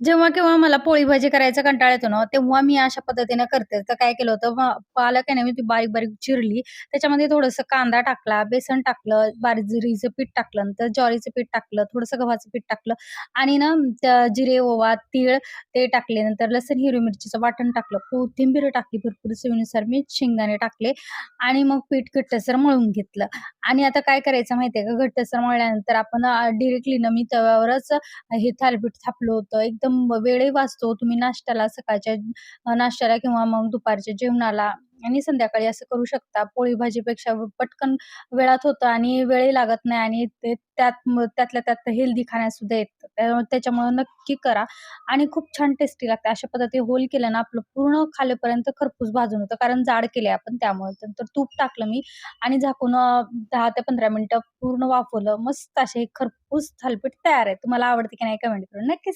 जेव्हा केव्हा मला पोळी भाजी करायचा कंटाळा येतो ना, तेव्हा मी अशा पद्धतीने करते. तर काय केलं होतं, प पालक आहे ना, मी ती बारीक-बारीक चिरली. त्याच्यामध्ये थोडंसं कांदा टाकला, बेसन टाकलं, बाजरीचं पीठ टाकलं, नंतर ज्वारीचं पीठ टाकलं, थोडंसं गव्हाचं पीठ टाकलं आणि ना त्या जिरे, ओवा, तीळ ते टाकले. नंतर लसूण, हिरवी मिरचीचं वाटण टाकलं, कोथिंबीर टाकली भरपूर चवीनुसार, मी शेंगदाणे टाकले आणि मग पीठ घट्टसर मळून घेतलं आणि आता काय करायचं माहितीये का, घट्टसर मळल्यानंतर आपण डिरेक्टली ना, मी तव्यावरच हे थालीपीठ थापलं होतं. एकदम वेळही वाचतो. तुम्ही नाश्त्याला सकाळच्या नाश्त्याला किंवा मग दुपारच्या जेवणाला आणि संध्याकाळी असं करू शकता. पोळी भाजीपेक्षा पटकन वेळात होतं आणि वेळही लागत नाही आणि ते त्यात त्यातल्या त्यात हेल्दी खाण्यासुद्धा येतं. येत त्याच्यामुळे नक्की करा आणि खूप छान टेस्टी लागते. अशा पद्धतीने होल केलं ना, आपलं पूर्ण खालेपर्यंत खरपूस भाजून होतं. कारण जाड केले आपण त्यामुळे. नंतर तूप टाकलं मी आणि झाकून दहा ते 15 मिनिटं पूर्ण वाफवलं. मस्त असे खरपूस थालपीठ तयार आहे. तुम्हाला आवडते की नाही कमेंट करून नक्कीच